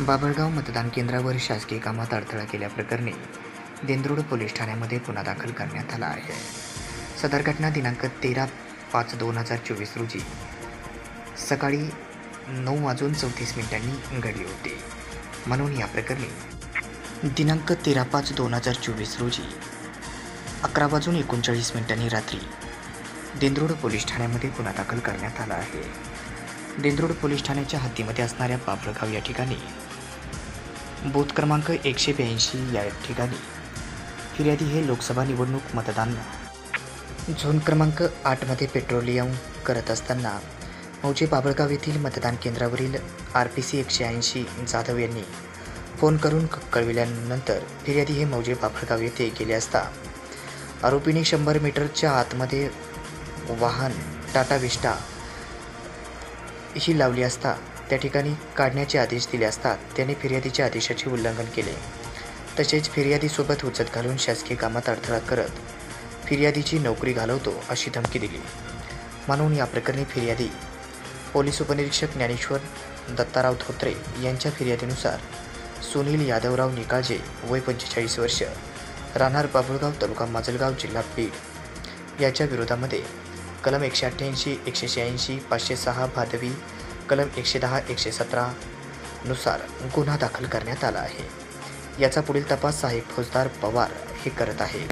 बाभळगाव मतदान केंद्रावर शासकीय कामात अडथळा केल्याप्रकरणी देंद्रोड पोलीस ठाण्यामध्ये गुन्हा दाखल करण्यात आला आहे. सदर घटना दिनांक तेरा पाच दोन हजार चोवीस रोजी सकाळी नऊ वाजून चौतीस मिनिटांनी घडली होती. म्हणून या प्रकरणी दिनांक तेरा पाच दोन हजार चोवीस रोजी अकरा वाजून एकोणचाळीस मिनिटांनी रात्री देंद्रोड पोलीस ठाण्यामध्ये गुन्हा दाखल करण्यात आला आहे. देंद्रोड पोलीस ठाण्याच्या हद्दीमध्ये असणाऱ्या बाबळगाव या ठिकाणी बूथ क्रमांक एकशे ब्याऐंशी या ठिकाणी. फिर्यादी हे लोकसभा निवडणूक मतदान झोन क्रमांक आठमध्ये पेट्रोलियम करत असताना मौजे बाबळगाव येथील मतदान केंद्रावरील आर पी सी एकशे ऐंशी जाधव यांनी फोन करून कळविल्यानंतर फिर्यादी हे मौजे बाबळगाव येथे गेले असता आरोपीने शंभर मीटरच्या आतमध्ये वाहन टाटा विस्टा ही लावली असता त्या ठिकाणी काढण्याचे आदेश दिले असता त्याने फिर्यादीच्या आदेशाचे उल्लंघन केले. तसेच फिर्यादीसोबत हुचत घालून शासकीय कामात अडथळा करत फिर्यादीची नोकरी घालवतो अशी धमकी दिली. म्हणून या प्रकरणी फिर्यादी पोलीस उपनिरीक्षक ज्ञानेश्वर दत्ताराव धोत्रे यांच्या फिर्यादीनुसार सुनील यादवराव निकाळजे वय पंचेचाळीस वर्ष राहणार बाबुळगाव तालुका माजलगाव जिल्हा बीड याच्या विरोधामध्ये कलम एकशे अठ्ठ्याऐंशी एकशे शहाऐंशी पाचशे सहा भादवी कलम एकशे दहा एकशे सतरा नुसार गुन्हा दाखल करण्यात आला आहे. याचा पुढील तपास सहाय्यक फौजदार पवार हे करत आहेत.